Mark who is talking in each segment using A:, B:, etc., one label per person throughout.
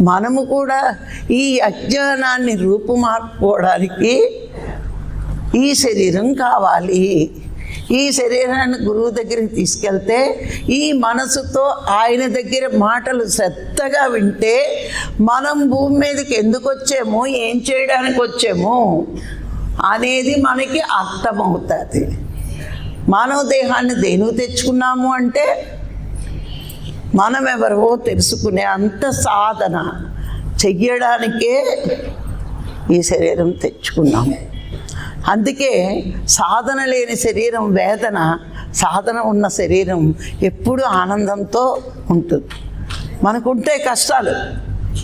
A: మనము కూడా ఈ అజ్ఞానాన్ని రూపుమార్పుకోవడానికి ఈ శరీరం కావాలి. ఈ శరీరాన్ని గురువు దగ్గరికి తీసుకెళ్తే ఈ మనసుతో ఆయన దగ్గర మాటలు శ్రద్ధగా వింటే మనం భూమి మీదకి ఎందుకు వచ్చామో ఏం చేయడానికి వచ్చామో అనేది మనకి అర్థమవుతుంది. మానవ దేహాన్ని దేనికి తెచ్చుకున్నాము అంటే మనం ఎవరో తెలుసుకునే అంత సాధన చెయ్యడానికే ఈ శరీరం తెచ్చుకున్నాము అందుకే సాధన లేని శరీరం వేదన సాధన ఉన్న శరీరం ఎప్పుడు ఆనందంతో ఉంటుంది. మనకుంటాయి కష్టాలు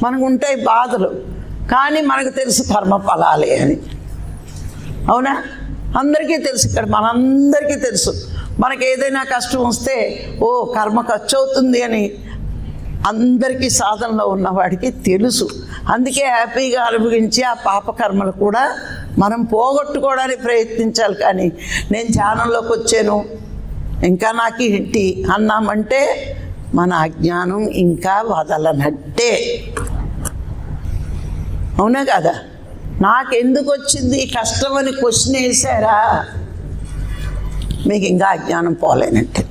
A: మనకుంటాయి బాధలు కానీ మనకు తెలుసు కర్మ ఫలాలే అని. అవునా? అందరికీ తెలుసు ఇక్కడ మనందరికీ తెలుసు. మనకి ఏదైనా కష్టం వస్తే ఓ కర్మ ఖర్చు అవుతుంది అని అందరికీ సాధనలో ఉన్నవాడికి తెలుసు. అందుకే హ్యాపీగా అనుభవించి ఆ పాపకర్మలు కూడా మనం పోగొట్టుకోవడానికి ప్రయత్నించాలి కానీ నేను ధ్యానంలోకి వచ్చాను ఇంకా నాకు ఇంటి అన్నామంటే మన అజ్ఞానం ఇంకా వదలనట్టే. అవునా కదా? నాకెందుకు వచ్చింది కష్టం అని క్వశ్చన్ వేసారా మీకు ఇంకా అజ్ఞానం పోలేనట్టే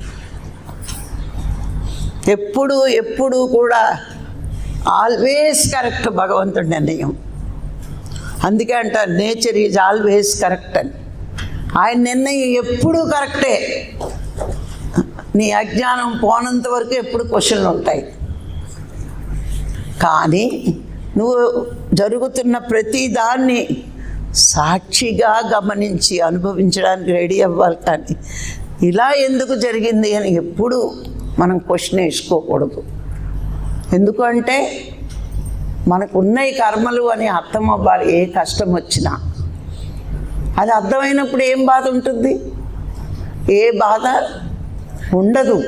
A: ఎప్పుడు ఎప్పుడు కూడా ఆల్వేస్ కరెక్ట్ భగవంతుడి నిర్ణయం. అందుకే అంటారు నేచర్ ఈజ్ ఆల్వేస్ కరెక్ట్ అని. ఆయన నిర్ణయం ఎప్పుడూ కరెక్టే. నీ అజ్ఞానం పోనంత వరకు ఎప్పుడు క్వశ్చన్లు ఉంటాయి. కానీ నువ్వు జరుగుతున్న ప్రతి దాన్ని సాక్షిగా గమనించి అనుభవించడానికి రెడీ అవ్వాలి కానీ ఇలా ఎందుకు జరిగింది అని ఎప్పుడు మనం క్వశ్చన్ వేసుకోకూడదు. ఎందుకంటే మనకున్న ఈ కర్మలు అని అర్థం అవ్వాలి ఏ కష్టం వచ్చినా. అది అర్థమైనప్పుడు ఏం బాధ ఉంటుంది? ఏ బాధ ఉండదు.